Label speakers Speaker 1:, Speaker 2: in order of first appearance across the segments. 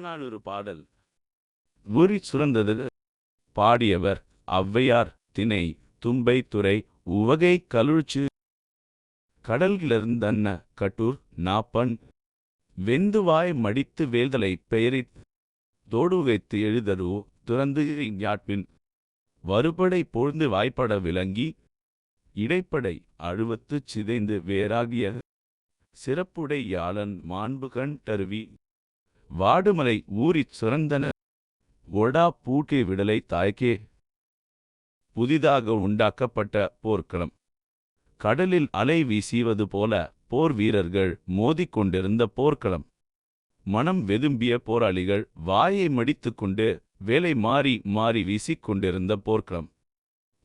Speaker 1: நானூறு பாடல். உரி சுரந்தது பாடியவர் ஔவையார் திணை தும்பை துறை உவகை கலுழ்ச்சு. கடல்கிலிருந்தன்ன கட்டூர் நாப்பன். வெந்துவாய் மடித்து வேல்தலை பெயரித் தோடுகைத்து எழுதரு துறந்து யாட்பின் வருபடை பொழுந்து வாய்ப்பட விளங்கி. இடைப்படை அழுவத்துச் சிதைந்து வேறாகிய. சிறப்புடை யாளன் மாண்புகண் தருவி வாடுமலை ஊறிச் சுரந்தன. ஒடா பூட்டி விடலை தாய்க்கே. புதிதாக உண்டாக்கப்பட்ட போர்க்களம். கடலில் அலை வீசிவது போல போர் வீரர்கள் மோதிக்கொண்டிருந்த போர்க்களம். மனம் வெதும்பிய போராளிகள் வாயை மடித்துக்கொண்டு வேலை மாறி மாறி வீசிக்கொண்டிருந்த போர்க்களம்.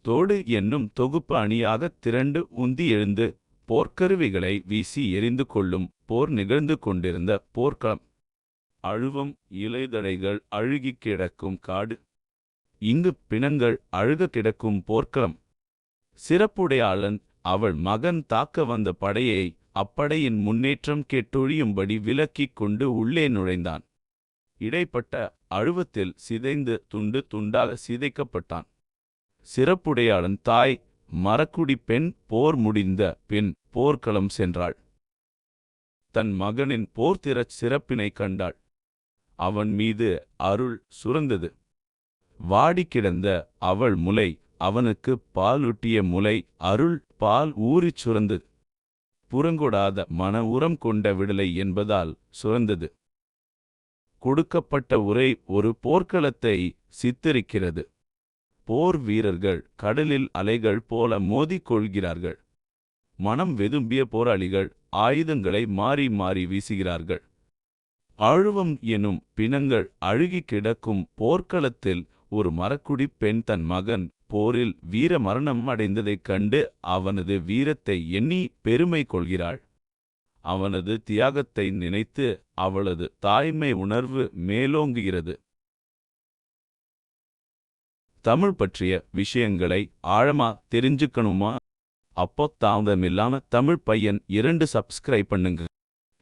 Speaker 1: தோடு என்னும் தொகுப்பு அணியாகத் திரண்டு உந்தி எழுந்து போர்க்கருவிகளை வீசி எரிந்து கொள்ளும் போர் நிகழ்ந்து கொண்டிருந்த போர்க்களம். அழுவம் இலைதடைகள் அழுகிக் கிடக்கும் காடு. இங்கு பிணங்கள் அழுக கிடக்கும் போர்க்களம். சிறப்புடையாளன் அவள் மகன் தாக்க வந்த படையை அப்படையின் முன்னேற்றம் கெட்டொழியும்படி விலக்கிக் கொண்டு உள்ளே நுழைந்தான். இடைப்பட்ட அழுவத்தில் சிதைந்து துண்டு துண்டாக சிதைக்கப்பட்டான். சிறப்புடையாளன் தாய் மரக்குடி பெண் போர் முடிந்த பின் போர்க்களம் சென்றாள். தன் மகனின் போர்த்திறச் சிறப்பினை கண்டாள். அவன் மீது அருள் சுரந்தது. வாடிக்கிடந்த அவள் முலை அவனுக்கு பாலூட்டிய முலை அருள் பால் ஊறிச் சுரந்தது. புறங்கொடாத மன உரம் கொண்ட விடலை என்பதால் சுரந்தது. கொடுக்கப்பட்ட உரை ஒரு போர்க்களத்தை சித்தரிக்கிறது. போர் வீரர்கள் கடலில் அலைகள் போல மோதிக்கொள்கிறார்கள் மனம் வெதும்பிய போராளிகள் ஆயுதங்களை மாறி மாறி வீசுகிறார்கள். அழுவம் எனும் பிணங்கள் அழுகி கிடக்கும் போர்க்களத்தில் ஒரு மரக்குடி பெண் தன் மகன் போரில் வீர மரணம் அடைந்ததைக் கண்டு அவனது வீரத்தை எண்ணி பெருமை கொள்கிறாள். அவனது தியாகத்தை நினைத்து அவளது தாய்மை உணர்வு மேலோங்குகிறது. தமிழ் பற்றிய விஷயங்களை ஆழமா தெரிஞ்சுக்கணுமா? அப்போ தாமதமில்லாம தமிழ் பையன் இரண்டு சப்ஸ்கிரைப் பண்ணுங்க.